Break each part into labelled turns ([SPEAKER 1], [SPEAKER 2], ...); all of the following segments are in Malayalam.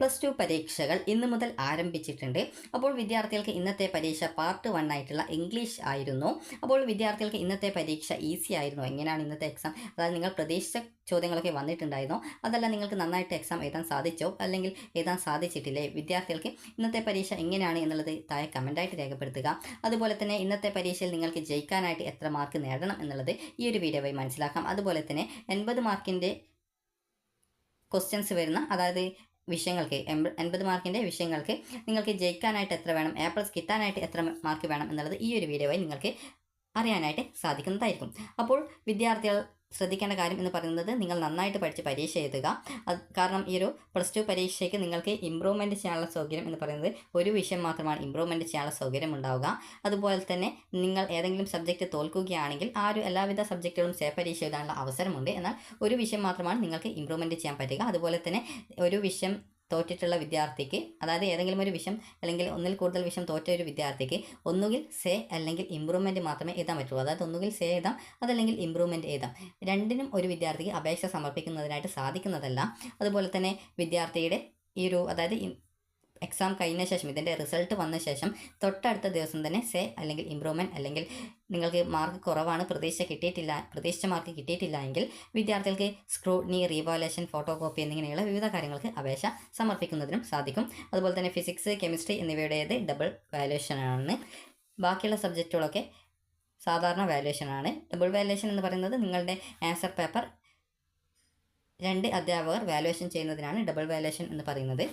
[SPEAKER 1] പ്ലസ് ടു പരീക്ഷകൾ ഇന്ന് മുതൽ ആരംഭിച്ചിട്ടുണ്ട്. അപ്പോൾ വിദ്യാർത്ഥികൾക്ക് ഇന്നത്തെ പരീക്ഷ പാർട്ട് വൺ ആയിട്ടുള്ള ഇംഗ്ലീഷ് ആയിരുന്നു. അപ്പോൾ വിദ്യാർത്ഥികൾക്ക് ഇന്നത്തെ പരീക്ഷ ഈസി ആയിരുന്നു. എങ്ങനെയാണ് ഇന്നത്തെ എക്സാം അതായത് നിങ്ങൾ പ്രതീക്ഷിച്ച ചോദ്യങ്ങളൊക്കെ വന്നിട്ടുണ്ടായിരുന്നോ. അതല്ല നിങ്ങൾക്ക് നന്നായിട്ട് എക്സാം എഴുതാൻ സാധിച്ചോ? അല്ലെങ്കിൽ എഴുതാൻ സാധിച്ചിട്ടില്ലേ? വിദ്യാർത്ഥികൾക്ക് ഇന്നത്തെ പരീക്ഷ എങ്ങനെയാണ് എന്നുള്ളത് താഴെ കമന്റായിട്ട് രേഖപ്പെടുത്തുക. അതുപോലെ തന്നെ ഇന്നത്തെ പരീക്ഷയിൽ നിങ്ങൾക്ക് ജയിക്കാനായിട്ട് എത്ര മാർക്ക് നേടണം എന്നുള്ളത് ഈ ഒരു വീഡിയോ വഴി മനസ്സിലാക്കാം. അതുപോലെ തന്നെ എൺപത് മാർക്കിന്റെ ക്വസ്റ്റ്യൻസ് വരുന്ന അതായത് വിഷയങ്ങൾക്ക് എൺപ എൺപത് മാർക്കിന്റെ വിഷയങ്ങൾക്ക് നിങ്ങൾക്ക് ജയിക്കാനായിട്ട് എത്ര വേണം എ പ്ലസ് കിട്ടാനായിട്ട് എത്ര മാർക്ക് വേണം എന്നുള്ളത് ഈ ഒരു വീഡിയോ നിങ്ങൾക്ക് അറിയാനായിട്ട് സാധിക്കുന്നതായിരിക്കും. അപ്പോൾ വിദ്യാർത്ഥികൾ ശ്രദ്ധിക്കേണ്ട കാര്യം എന്ന് പറയുന്നത് നിങ്ങൾ നന്നായിട്ട് പഠിച്ച് പരീക്ഷ എഴുതുക. അത് കാരണം ഈ ഒരു പ്ലസ് ടു പരീക്ഷയ്ക്ക് നിങ്ങൾക്ക് ഇമ്പ്രൂവ്മെന്റ് ചെയ്യാനുള്ള സൗകര്യം എന്ന് പറയുന്നത് ഒരു വിഷയം മാത്രമാണ്. ഇമ്പ്രൂവ്മെന്റ് ചെയ്യാനുള്ള സൗകര്യം ഉണ്ടാവുക. അതുപോലെ തന്നെ നിങ്ങൾ ഏതെങ്കിലും സബ്ജക്റ്റ് തോൽക്കുകയാണെങ്കിൽ ആ ഒരു എല്ലാവിധ സബ്ജക്റ്റുകളും സേ പരീക്ഷ എഴുതാനുള്ള അവസരമുണ്ട്. എന്നാൽ ഒരു വിഷയം മാത്രമാണ് നിങ്ങൾക്ക് ഇമ്പ്രൂവ്മെന്റ് ചെയ്യാൻ പറ്റുക. അതുപോലെ തന്നെ ഒരു വിഷയം തോറ്റിട്ടുള്ള വിദ്യാർത്ഥിക്ക് അതായത് ഏതെങ്കിലും ഒരു വിഷയം അല്ലെങ്കിൽ ഒന്നിൽ കൂടുതൽ വിഷയം തോറ്റ ഒരു വിദ്യാർത്ഥിക്ക് ഒന്നുകിൽ സേ അല്ലെങ്കിൽ ഇമ്പ്രൂവ്മെന്റ് മാത്രമേ എഴുതാൻ പറ്റുള്ളൂ. അതായത് ഒന്നുകിൽ സേ എഴുതാം അതല്ലെങ്കിൽ ഇമ്പ്രൂവ്മെന്റ് എഴുതാം. രണ്ടിനും ഒരു വിദ്യാർത്ഥിക്ക് അപേക്ഷ സമർപ്പിക്കുന്നതിനായിട്ട് സാധിക്കുന്നതല്ല. അതുപോലെ തന്നെ വിദ്യാർത്ഥിയുടെ ഈ ഒരു അതായത് എക്സാം കഴിഞ്ഞ ശേഷം ഇതിന്റെ റിസൾട്ട് വന്ന ശേഷം തൊട്ടടുത്ത ദിവസം തന്നെ സേ അല്ലെങ്കിൽ ഇമ്പ്രൂവ്മെന്റ് അല്ലെങ്കിൽ നിങ്ങൾക്ക് മാർക്ക് കുറവാണ് പ്രതീക്ഷ കിട്ടിയിട്ടില്ല പ്രതീക്ഷിച്ച മാർക്ക് കിട്ടിയിട്ടില്ല എങ്കിൽ വിദ്യാർത്ഥികൾക്ക് സ്ക്രൂട്ട്നി റീവാലേഷൻ ഫോട്ടോ കോപ്പി എന്നിങ്ങനെയുള്ള വിവിധ കാര്യങ്ങൾക്ക് അപേക്ഷ സമർപ്പിക്കുന്നതിനും സാധിക്കും. അതുപോലെ തന്നെ ഫിസിക്സ് കെമിസ്ട്രി എന്നിവയുടേത് ഡബിൾ വാല്യുവേഷനാണ് ബാക്കിയുള്ള സബ്ജക്റ്റുകളൊക്കെ സാധാരണ വാല്യുവേഷനാണ് ഡബിൾ വാലുവേഷൻ എന്ന് പറയുന്നത് നിങ്ങളുടെ ആൻസർ പേപ്പർ രണ്ട് അധ്യാപകർ വാലുവേഷൻ ചെയ്യുന്നതിനാണ് ഡബിൾ വാലുവേഷൻ എന്ന് പറയുന്നത്.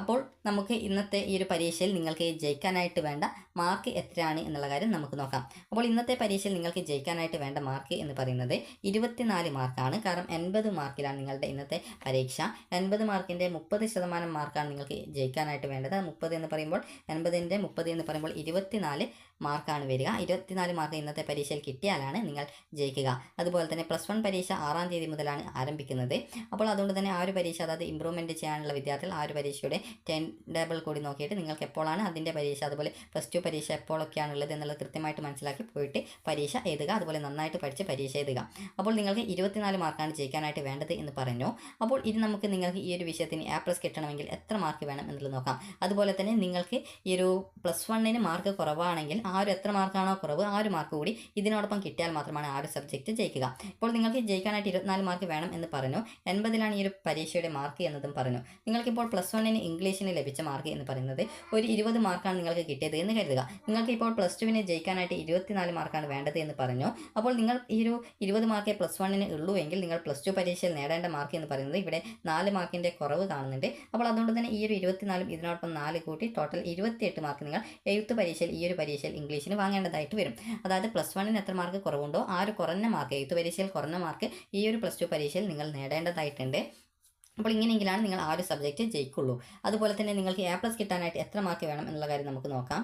[SPEAKER 1] അപ്പോൾ നമുക്ക് ഇന്നത്തെ ഈ ഒരു പരീക്ഷയിൽ നിങ്ങൾക്ക് ജയിക്കാനായിട്ട് വേണ്ട മാർക്ക് എത്രയാണ് എന്നുള്ള കാര്യം നമുക്ക് നോക്കാം. അപ്പോൾ ഇന്നത്തെ പരീക്ഷയിൽ നിങ്ങൾക്ക് ജയിക്കാനായിട്ട് വേണ്ട മാർക്ക് എന്ന് പറയുന്നത് ഇരുപത്തിനാല് മാർക്കാണ് കാരണം എൺപത് മാർക്കിലാണ് നിങ്ങളുടെ ഇന്നത്തെ പരീക്ഷ. എൺപത് മാർക്കിന്റെ മുപ്പത് ശതമാനം മാർക്കാണ് നിങ്ങൾക്ക് ജയിക്കാനായിട്ട് വേണ്ടത്. മുപ്പത് എന്ന് പറയുമ്പോൾ എൺപതിന്റെ മുപ്പത് എന്ന് പറയുമ്പോൾ ഇരുപത്തിനാല് മാർക്കാണ് വരിക. ഇരുപത്തിനാല് മാർക്ക് ഇന്നത്തെ പരീക്ഷയിൽ കിട്ടിയാലാണ് നിങ്ങൾ ജയിക്കുക. അതുപോലെ തന്നെ പ്ലസ് വൺ പരീക്ഷ ആറാം തീയതി മുതലാണ് ആരംഭിക്കുന്നത്. അപ്പോൾ അതുകൊണ്ട് തന്നെ ആ ഒരു പരീക്ഷ അതായത് ഇമ്പ്രൂവ്മെന്റ് ചെയ്യാനുള്ള വിദ്യാർത്ഥികൾ ആ ഒരു പരീക്ഷയുടെ ടെൻ ടേബിൾ കൂടി നോക്കിയിട്ട് നിങ്ങൾക്ക് എപ്പോഴാണ് അതിന്റെ പരീക്ഷ അതുപോലെ പ്ലസ് ടു പരീക്ഷ എപ്പോഴൊക്കെയാണ് ഉള്ളത് എന്നുള്ളത് കൃത്യമായിട്ട് മനസ്സിലാക്കി പോയിട്ട് പരീക്ഷ എഴുതുക. അതുപോലെ നന്നായിട്ട് പഠിച്ച് പരീക്ഷ എഴുതുക. അപ്പോൾ നിങ്ങൾക്ക് ഇരുപത്തിനാല് മാർക്കാണ് ജയിക്കാനായിട്ട് വേണ്ടത് എന്ന് പറഞ്ഞു. അപ്പോൾ ഇനി നമുക്ക് നിങ്ങൾക്ക് ഈ ഒരു വിഷയത്തിന് എ പ്ലസ് കിട്ടണമെങ്കിൽ എത്ര മാർക്ക് വേണം എന്നുള്ളത് നോക്കാം. അതുപോലെ തന്നെ നിങ്ങൾക്ക് ഈ ഒരു പ്ലസ് വണ്ണിന് മാർക്ക് കുറവാണെങ്കിൽ ആ ഒരു എത്ര മാർക്കാണോ കുറവ് ആ ഒരു മാർക്ക് കൂടി ഇതിനോടൊപ്പം കിട്ടിയാൽ മാത്രമാണ് ആ ഒരു സബ്ജക്റ്റ് ജയിക്കുക. ഇപ്പോൾ നിങ്ങൾക്ക് ജയിക്കാനായിട്ട് ഇരുപത്തിനാല് മാർക്ക് വേണം എന്ന് പറഞ്ഞു. എൺപതിലാണ് ഈ ഒരു പരീക്ഷയുടെ മാർക്ക് എന്നതും പറഞ്ഞു. നിങ്ങൾക്കിപ്പോൾ പ്ലസ് വണ്ണിന് ഇംഗ്ലീഷിന് ലഭിച്ച മാർക്ക് എന്ന് പറയുന്നത് ഒരു ഇരുപത് മാർക്കാണ് നിങ്ങൾക്ക് കിട്ടിയത് എന്ന് കരുതുക. നിങ്ങൾക്ക് ഇപ്പോൾ പ്ലസ് ടുവിന് ജയിക്കാനായിട്ട് ഇരുപത്തിനാല് മാർക്കാണ് വേണ്ടത് എന്ന് പറഞ്ഞു. അപ്പോൾ നിങ്ങൾ ഈ ഒരു ഇരുപത് മാർക്കേ പ്ലസ് വണ്ണിന് ഉള്ളൂ എങ്കിൽ നിങ്ങൾ പ്ലസ് ടു പരീക്ഷയിൽ നേടേണ്ട മാർക്ക് എന്ന് പറയുന്നത് ഇവിടെ നാല് മാർക്കിന്റെ കുറവ് കാണുന്നുണ്ട്. അപ്പോൾ അതുകൊണ്ട് തന്നെ ഈ ഒരു ഇരുപത്തിനാലും ഇതിനോടൊപ്പം നാല് കൂട്ടി ടോട്ടൽ ഇരുപത്തിയെട്ട് മാർക്ക് നിങ്ങൾ എഴുത്ത് പരീക്ഷയിൽ ഈ ഒരു പരീക്ഷയിൽ ഇംഗ്ലീഷിന് വാങ്ങേണ്ടതായിട്ട് വരും. അതായത് പ്ലസ് വണ്ണിന് എത്ര മാർക്ക് കുറവുണ്ടോ ആ ഒരു കുറഞ്ഞ മാർക്ക് എഴുത്ത് പരീക്ഷയിൽ കുറഞ്ഞ മാർക്ക് ഈ ഒരു പ്ലസ് ടു പരീക്ഷയിൽ നിങ്ങൾ നേടേണ്ടതായിട്ടുണ്ട്. അപ്പോൾ ഇങ്ങനെയെങ്കിലാണ് നിങ്ങൾ ആ ഒരു സബ്ജക്റ്റ് ജയിക്കുള്ളൂ. അതുപോലെ തന്നെ നിങ്ങൾക്ക് എ പ്ലസ് കിട്ടാനായിട്ട് എത്ര മാർക്ക് വേണം എന്നുള്ള കാര്യം നമുക്ക് നോക്കാം.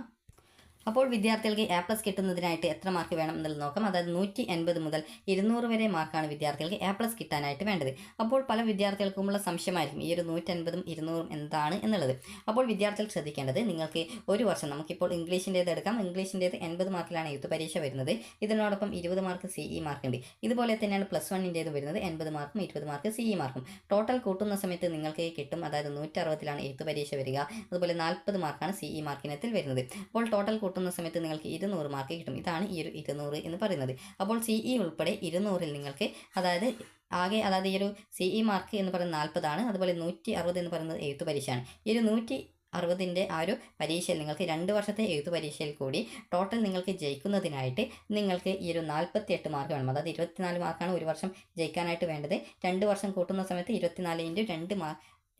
[SPEAKER 1] അപ്പോൾ വിദ്യാർത്ഥികൾക്ക് എ പ്ലസ് കിട്ടുന്നതിനായിട്ട് എത്ര മാർക്ക് വേണം എന്നുള്ളത് നോക്കാം. അതായത് നൂറ്റി എൺപത് മുതൽ ഇരുന്നൂറ് വരെ മാർക്കാണ് വിദ്യാർത്ഥികൾക്ക് എ പ്ലസ് കിട്ടാനായിട്ട് വേണ്ടത്. അപ്പോൾ പല വിദ്യാർത്ഥികൾക്കുമുള്ള സംശയമായിരിക്കും ഈ ഒരു നൂറ്റൻപതും ഇരുന്നൂറും എന്താണ് എന്നുള്ളത്. അപ്പോൾ വിദ്യാർത്ഥികൾ ശ്രദ്ധിക്കേണ്ടത് നിങ്ങൾക്ക് ഒരു വർഷം നമുക്കിപ്പോൾ ഇംഗ്ലീഷിന്റേത് എടുക്കാം. ഇംഗ്ലീഷിന്റേത് എൺപത് മാർക്കിലാണ് എഴുത്ത് പരീക്ഷ വരുന്നത്. ഇതിനോടൊപ്പം ഇരുപത് മാർക്ക് സി ഇ മാർക്ക് ഉണ്ട്. ഇതുപോലെ തന്നെയാണ് പ്ലസ് വണ്ണിന്റേത് വരുന്നത്. എൺപത് മാർക്കും ഇരുപത് മാർക്ക് സി ഇ മാർക്കും ടോട്ടൽ കൂട്ടുന്ന സമയത്ത് നിങ്ങൾക്ക് കിട്ടും. അതായത് നൂറ്ററുപതിലാണ് എഴുത്ത് പരീക്ഷ വരിക. അതുപോലെ നാൽപ്പത് മാർക്കാണ് സി ഇ മാർക്കിനത്തിൽ വരുന്നത്. അപ്പോൾ ടോട്ടൽ കൂട്ടുന്ന സമയത്ത് നിങ്ങൾക്ക് ഇരുന്നൂറ് മാർക്ക് കിട്ടും. ഇതാണ് ഈ ഒരു ഇരുന്നൂറ് എന്ന് പറയുന്നത്. അപ്പോൾ സി ഇ ഉൾപ്പെടെ ഇരുന്നൂറിൽ നിങ്ങൾക്ക് അതായത് ആകെ അതായത് ഈ ഒരു സി ഇ മാർക്ക് എന്ന് പറയുന്നത് നാൽപ്പതാണ്. അതുപോലെ നൂറ്റി അറുപത് എന്ന് പറയുന്നത് എഴുത്ത് പരീക്ഷയാണ് ഈ ഒരു നൂറ്റി അറുപതിന്റെ ആ ഒരു പരീക്ഷയിൽ നിങ്ങൾക്ക് രണ്ട് വർഷത്തെ എഴുത്ത് പരീക്ഷയിൽ കൂടി ടോട്ടൽ നിങ്ങൾക്ക് ജയിക്കുന്നതിനായിട്ട് നിങ്ങൾക്ക് ഈ ഒരു നാൽപ്പത്തി എട്ട് മാർക്ക് വേണം. അതായത് ഇരുപത്തിനാല് മാർക്കാണ് ഒരു വർഷം ജയിക്കാനായിട്ട് വേണ്ടത്. രണ്ട് വർഷം കൂട്ടുന്ന സമയത്ത് ഇരുപത്തിനാല് ഇന്റു രണ്ട് മാ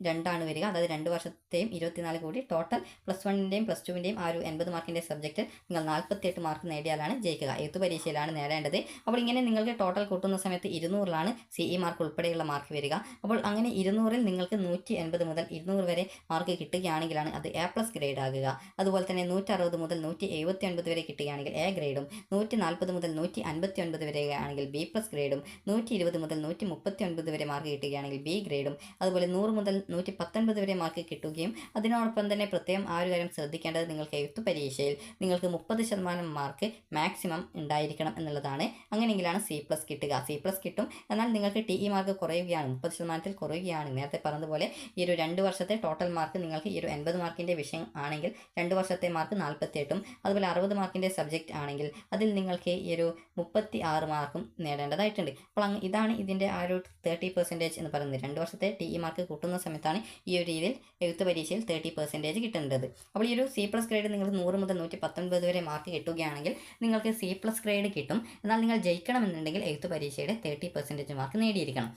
[SPEAKER 1] രണ്ടാണ് വരിക. അതായത് രണ്ട് വർഷത്തെയും ഇരുപത്തിനാല് കൂടി ടോട്ടൽ പ്ലസ് വണ്ണിന്റെയും പ്ലസ് ടുവിന്റെയും ആ ഒരു എൺപത് മാർക്കിന്റെ സബ്ജക്റ്റ് നിങ്ങൾ നാൽപ്പത്തിയെട്ട് മാർക്ക് നേടിയാലാണ് ജയിക്കുക. എഴുത്ത് പരീക്ഷയിലാണ് നേടേണ്ടത്. അപ്പോൾ ഇങ്ങനെ നിങ്ങൾക്ക് ടോട്ടൽ കൂട്ടുന്ന സമയത്ത് ഇരുന്നൂറിലാണ് സി ഇ മാർക്ക് ഉൾപ്പെടെയുള്ള മാർക്ക് വരിക. അപ്പോൾ അങ്ങനെ ഇരുന്നൂറിൽ നിങ്ങൾക്ക് നൂറ്റി എൺപത് മുതൽ ഇരുന്നൂറ് വരെ മാർക്ക് കിട്ടുകയാണെങ്കിലാണ് അത് എ പ്ലസ് ഗ്രേഡ് ആകുക. അതുപോലെ തന്നെ നൂറ്ററുപത് മുതൽ നൂറ്റി എഴുപത്തി ഒൻപത് വരെ കിട്ടുകയാണെങ്കിൽ എ ഗ്രേഡും നൂറ്റി നാൽപ്പത് മുതൽ നൂറ്റി അൻപത്തി ഒൻപത് വരെ ആണെങ്കിൽ ബി പ്ലസ് ഗ്രേഡും നൂറ്റി ഇരുപത് മുതൽ നൂറ്റി മുപ്പത്തി ഒൻപത് വരെ മാർക്ക് കിട്ടുകയാണെങ്കിൽ ബി ഗ്രേഡും അതുപോലെ നൂറ് മുതൽ നൂറ്റി പത്തൊൻപത് വരെ മാർക്ക് കിട്ടുകയും അതിനോടൊപ്പം തന്നെ പ്രത്യേകം ആ ഒരു കാര്യം ശ്രദ്ധിക്കേണ്ടത് നിങ്ങൾക്ക് എഴുത്ത് പരീക്ഷയിൽ നിങ്ങൾക്ക് മുപ്പത് ശതമാനം മാർക്ക് മാക്സിമം ഉണ്ടായിരിക്കണം എന്നുള്ളതാണ്. അങ്ങനെയെങ്കിലാണ് സി പ്ലസ് കിട്ടുക. സി പ്ലസ് കിട്ടും. എന്നാൽ നിങ്ങൾക്ക് ടി ഇ മാർക്ക് കുറയുകയാണ്. മുപ്പത് ശതമാനത്തിൽ കുറയുകയാണ്. നേരത്തെ പറഞ്ഞതുപോലെ ഈ ഒരു രണ്ട് വർഷത്തെ ടോട്ടൽ മാർക്ക് നിങ്ങൾക്ക് ഈ ഒരു എൺപത് മാർക്കിന്റെ വിഷയം ആണെങ്കിൽ രണ്ട് വർഷത്തെ മാർക്ക് നാൽപ്പത്തി എട്ടും അതുപോലെ അറുപത് മാർക്കിന്റെ സബ്ജക്റ്റ് ആണെങ്കിൽ അതിൽ നിങ്ങൾക്ക് ഈ ഒരു മുപ്പത്തി ആറ് മാർക്കും നേടേണ്ടതായിട്ടുണ്ട്. അപ്പോൾ ഇതാണ് ഇതിന്റെ ആ ഒരു തേർട്ടി പെർസെന്റേജ് എന്ന് പറയുന്നത്. രണ്ട് വർഷത്തെ ടി ഇ മാർക്ക് കൂട്ടുന്ന സമയത്താണ് ഈ ഒരു രീതിയിൽ എഴുത്ത് പരീക്ഷയിൽ തേർട്ടി പെർസെന്റേജ് കിട്ടേണ്ടത് അപ്പോൾ ഈ ഒരു സി പ്ലസ് ഗ്രേഡ് നിങ്ങൾ നൂറ് മുതൽ നൂറ്റി പത്തൊൻപത് വരെ മാർക്ക് കിട്ടുകയാണെങ്കിൽ നിങ്ങൾക്ക് സി പ്ലസ് ഗ്രേഡ് കിട്ടും. എന്നാൽ നിങ്ങൾ ജയിക്കണമെന്നുണ്ടെങ്കിൽ എഴുത്ത് പരീക്ഷയുടെ തേർട്ടി പെർസെന്റേജ് മാർക്ക് നേടിയിരിക്കണം.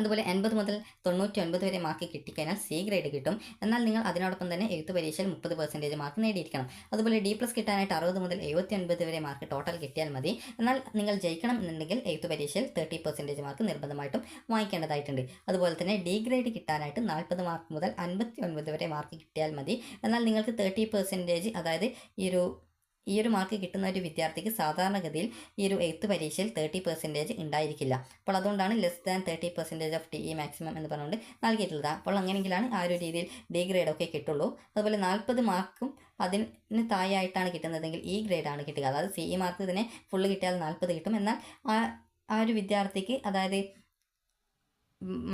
[SPEAKER 1] അതുപോലെ എൺപത് മുതൽ തൊണ്ണൂറ്റി ഒൻപത് വരെ മാർക്ക് കിട്ടിക്കഴിഞ്ഞാൽ സി ഗ്രേഡ് കിട്ടും. എന്നാൽ നിങ്ങൾ അതിനോടൊപ്പം തന്നെ എഴുത്ത് പരീക്ഷയിൽ മുപ്പത് പെർസെന്റേജ് മാർക്ക് നേടിയിരിക്കണം. അതുപോലെ ഡി പ്ലസ് കിട്ടാനായിട്ട് അറുപത് മുതൽ എഴുപത്തി ഒൻപത് വരെ മാർക്ക് ടോട്ടൽ കിട്ടിയാൽ മതി. എന്നാൽ നിങ്ങൾ ജയിക്കണം എന്നുണ്ടെങ്കിൽ എഴുത്ത് പരീക്ഷയിൽ തേർട്ടി പെർസെന്റേജ് മാർക്ക് നിർബന്ധമായിട്ടും വാങ്ങിക്കേണ്ടതായിട്ടുണ്ട്. അതുപോലെ തന്നെ ഡി ഗ്രേഡ് കിട്ടാനായിട്ട് നാൽപ്പത് മാർക്ക് മുതൽ അൻപത്തി ഒൻപത് വരെ മാർക്ക് കിട്ടിയാൽ മതി. എന്നാൽ നിങ്ങൾക്ക് തേർട്ടി പെർസെന്റേജ് അതായത് ഈ ഒരു ഈ ഒരു മാർക്ക് കിട്ടുന്ന ഒരു വിദ്യാർത്ഥിക്ക് സാധാരണഗതിയിൽ ഈ ഒരു എയ്ത്ത് പരീക്ഷയിൽ തേർട്ടി പെർസെന്റേജ് ഉണ്ടായിരിക്കില്ല. അപ്പോൾ അതുകൊണ്ടാണ് less than thirty percentage of T E maximum എന്ന് പറഞ്ഞുകൊണ്ട് നൽകിയിട്ടുള്ളത്. അപ്പോൾ അങ്ങനെയെങ്കിലാണ് ആ ഒരു രീതിയിൽ ഡി ഗ്രേഡൊക്കെ കിട്ടുള്ളൂ. അതുപോലെ നാൽപ്പത് മാർക്കും അതിന് താഴെയായിട്ടാണ് കിട്ടുന്നതെങ്കിൽ ഈ ഗ്രേഡാണ് കിട്ടുക. അതായത് സി ഇ മാർക്ക് ഇതിനെ ഫുള്ള് കിട്ടിയാൽ നാൽപ്പത് കിട്ടും. എന്നാൽ ആ ആ ഒരു വിദ്യാർത്ഥിക്ക് അതായത്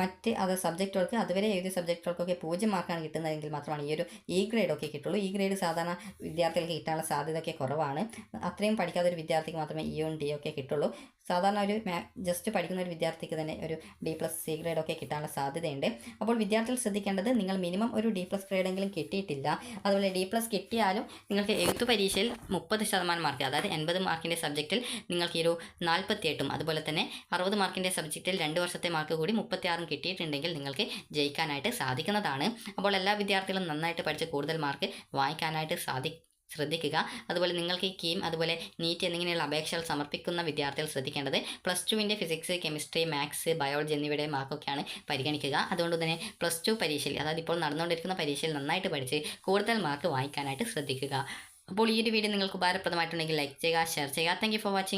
[SPEAKER 1] മറ്റ് അത് സബ്ജക്റ്റുകൾക്ക് അതുവരെ എഴുതിയ സബ്ജക്റ്റുകൾക്കൊക്കെ പൂജ്യം മാർക്കാണ് കിട്ടുന്നതെങ്കിൽ മാത്രമാണ് ഈ ഒരു ഇ ഗ്രേഡൊക്കെ കിട്ടുള്ളൂ. ഈ ഗ്രേഡ് സാധാരണ വിദ്യാർത്ഥികൾക്ക് കിട്ടാനുള്ള സാധ്യതയൊക്കെ കുറവാണ്. അത്രയും പഠിക്കാത്ത ഒരു വിദ്യാർത്ഥിക്ക് മാത്രമേ ഇ ഡി ഒക്കെ കിട്ടുള്ളൂ. സാധാരണ ഒരു ജസ്റ്റ് പഠിക്കുന്ന ഒരു വിദ്യാർത്ഥിക്ക് തന്നെ ഒരു ഡി പ്ലസ് സി ഗ്രേഡ് ഒക്കെ കിട്ടാനുള്ള സാധ്യതയുണ്ട്. അപ്പോൾ വിദ്യാർത്ഥികൾ ശ്രദ്ധിക്കേണ്ടത് നിങ്ങൾ മിനിമം ഒരു ഡി പ്ലസ് ഗ്രേഡെങ്കിലും കിട്ടിയിട്ടില്ല. അതുപോലെ ഡി പ്ലസ് കിട്ടിയാലും നിങ്ങൾക്ക് എഴുത്തു പരീക്ഷയിൽ മുപ്പത് ശതമാനം മാർക്ക് അതായത് എൺപത് മാർക്കിന്റെ സബ്ജക്റ്റിൽ നിങ്ങൾക്ക് ഒരു നാൽപ്പത്തിയെട്ടും അതുപോലെ തന്നെ അറുപത് മാർക്കിന്റെ സബ്ജക്റ്റിൽ രണ്ട് വർഷത്തെ മാർക്ക് കൂടി മുപ്പത്തിയാറും കിട്ടിയിട്ടുണ്ടെങ്കിൽ നിങ്ങൾക്ക് ജയിക്കാനായിട്ട് സാധിക്കുന്നതാണ്. അപ്പോൾ എല്ലാ വിദ്യാർത്ഥികളും നന്നായിട്ട് പഠിച്ച് കൂടുതൽ മാർക്ക് വാങ്ങിക്കാനായിട്ട് സാധി ശ്രദ്ധിക്കുക. അതുപോലെ നിങ്ങൾക്ക് ഈ കീം അതുപോലെ നീറ്റ് എന്നിങ്ങനെയുള്ള അപേക്ഷകൾ സമർപ്പിക്കുന്ന വിദ്യാർത്ഥികൾ ശ്രദ്ധിക്കേണ്ടത് പ്ലസ് ടുവിന്റെ ഫിസിക്സ് കെമിസ്ട്രി മാത്സ് ബയോളജി എന്നിവയുടെ മാർക്കൊക്കെയാണ് പരിഗണിക്കുക. അതുകൊണ്ട് തന്നെ പ്ലസ് ടു പരീക്ഷയിൽ അതായത് ഇപ്പോൾ നടന്നുകൊണ്ടിരിക്കുന്ന പരീക്ഷയിൽ നന്നായിട്ട് പഠിച്ച് കൂടുതൽ മാർക്ക് വാങ്ങിക്കാനായിട്ട് ശ്രദ്ധിക്കുക. അപ്പോൾ ഈ ഒരു വീഡിയോ നിങ്ങൾക്ക് ഉപകാരപ്രദമായിട്ടുണ്ടെങ്കിൽ ലൈക്ക് ചെയ്യുക ഷെയർ ചെയ്യുക. Thank for watching